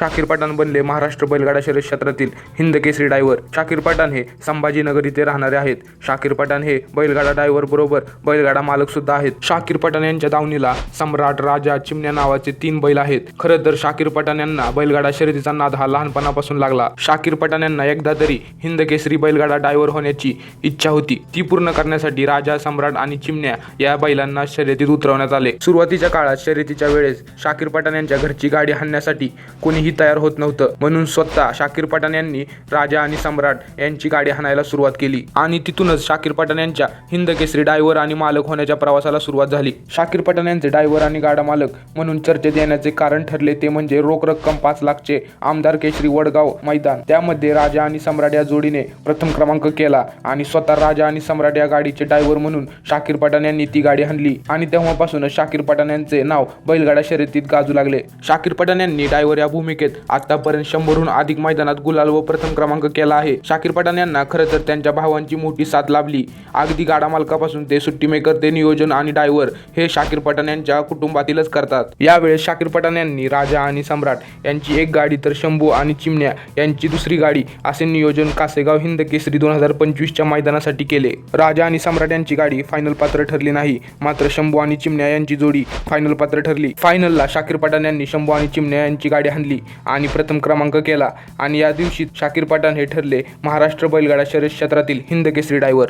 शाकीर पठाण बनले महाराष्ट्र बैलगाडा शर्यत क्षेत्रातील हिंदकेसरी डायव्हर. शाकीर पठाण हे संभाजीनगर इथे राहणारे आहेत. शाकीर पठाण हे बैलगाडा डायव्हर बरोबर बैलगाडा मालक सुद्धा आहेत. शाकीर पठाण यांच्या दावणीला सम्राट राजा चिमण्या नावाचे तीन बैल आहेत. खरं तर शाकीर पठाण यांना बैलगाडा शर्यतीचा नाद हा लहानपणापासून लागला. शाकीर पठाण यांना एकदा तरी हिंदकेसरी बैलगाडा डायव्हर होण्याची इच्छा होती. ती पूर्ण करण्यासाठी राजा सम्राट आणि चिमण्या या बैलांना शर्यतीत उतरवण्यात आले. सुरुवातीच्या काळात शर्यतीच्या वेळेस शाकीर पठाण यांच्या घरची गाडी हाणण्यासाठी कोणीही तयार होत नव्हतं. म्हणून स्वतः शाकीर पठाण यांनी राजा आणि सम्राट यांची गाडी हाणायला सुरुवात केली. आणि तिथूनच शाकीर पठाण यांच्या हिंद केसरी डायव्हर आणि मालक होण्याच्या प्रवासाला सुरुवात झाली. शाकीर पठाण यांचे डायव्हर आणि गाडा मालक म्हणून चर्चेत येण्याचे कारण ठरले ते म्हणजे रोख रक्कम पाच लाखचे आमदार केसरी वडगाव मैदान. त्यामध्ये राजा आणि सम्राट या जोडीने प्रथम क्रमांक केला आणि स्वतः राजा आणि सम्राट या गाडीचे डायव्हर म्हणून शाकीर पठाण यांनी ती गाडी हाणली आणि तेव्हापासूनच शाकीर पठाण यांचे नाव बैलगाडा शर्यतीत गाजू लागले. शाकीर पठाण यांनी डायव्हर या मालिकेत आतापर्यंत शंभरहून अधिक मैदानात गुलाल व प्रथम क्रमांक केला आहे. शाकीर पठाण यांना खरं तर त्यांच्या भावांची मोठी साथ लाभली. अगदी गाडा मालकापासून ते सुट्टी मेकर ते नियोजन आणि ड्रायव्हर हे शाकीर पठाण यांच्या कुटुंबातीलच करतात. यावेळेस शाकीर पठाण यांनी राजा आणि सम्राट यांची एक गाडी तर शंभू आणि चिमण्या यांची दुसरी गाडी असे नियोजन कासेगाव हिंद केसरी दोन हजार पंचवीसच्या मैदानासाठी केले. राजा आणि सम्राट यांची गाडी फायनल पात्र ठरली नाही. मात्र शंभू आणि चिमण्या यांची जोडी फायनल पात्र ठरली. फायनलला शाकीर पठाण यांनी शंभू आणि चिमण्या यांची गाडी हाणली. आणि प्रथम क्रमांक केला. आणि या दिवशी शाकीर पठाण हे ठरले महाराष्ट्र बैलगाडा शर्यत क्षेत्रातील हिंद केसरी डायव्हर